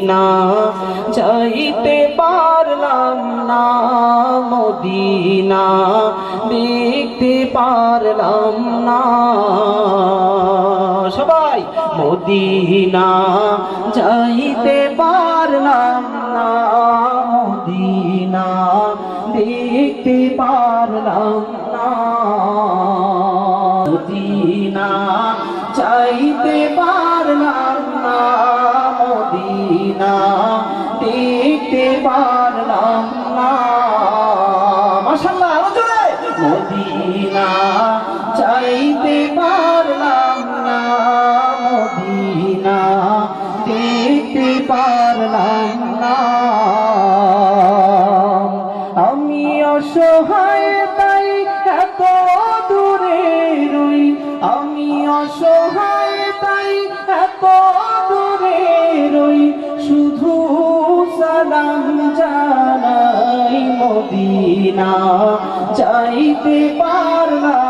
Medina, যাইতে পারলাম না মদিনা, দেখতে পারলাম না। সবাই মদিনা, যাইতে পারলাম না মদিনা, দেখতে পারলাম না মদিনা। পারলাম না। মাশাআল্লাহ আরও জোরে। মদিনা চাইতে পারলাম না। মদিনা দেখতে পারলাম না। আমি অসহায়, তাই এত দূরে রই। আমি অসহায়, তাই এত দূরে রই। শুধু সালাম জানাই মদিনা। চাইতে পারলাম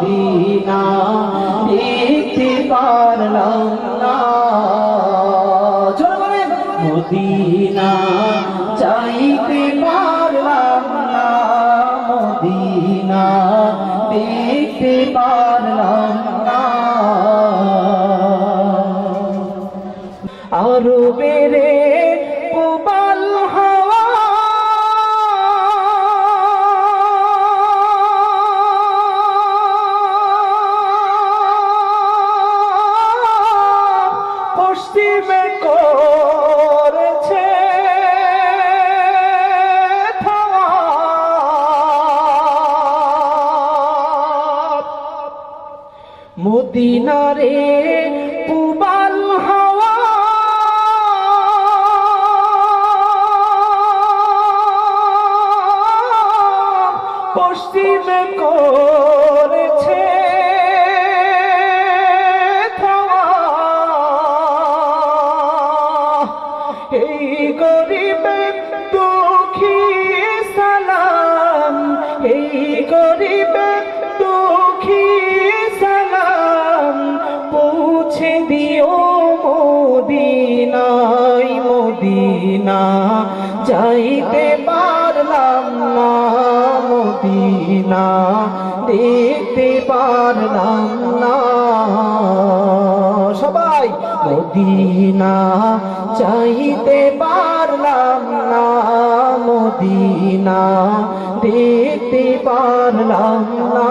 মদিনা দেখতে পারলাম না। মদিনা। মদিনারে মদিনা দেখতে পারলাম না। সবাই মদিনা চাইতে পারলাম না। মদিনা দেখতে পারলাম না।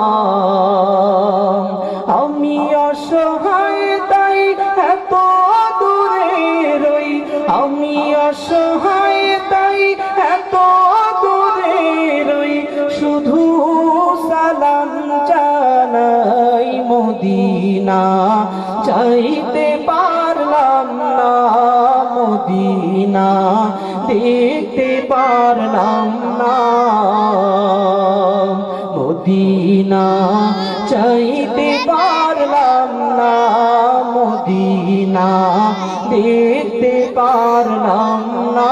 চাইতে পারলাম না মদিনা, দেখতে পারলাম না মদিনা চাইতে পারলাম না মদিনা, দেখতে পারলাম না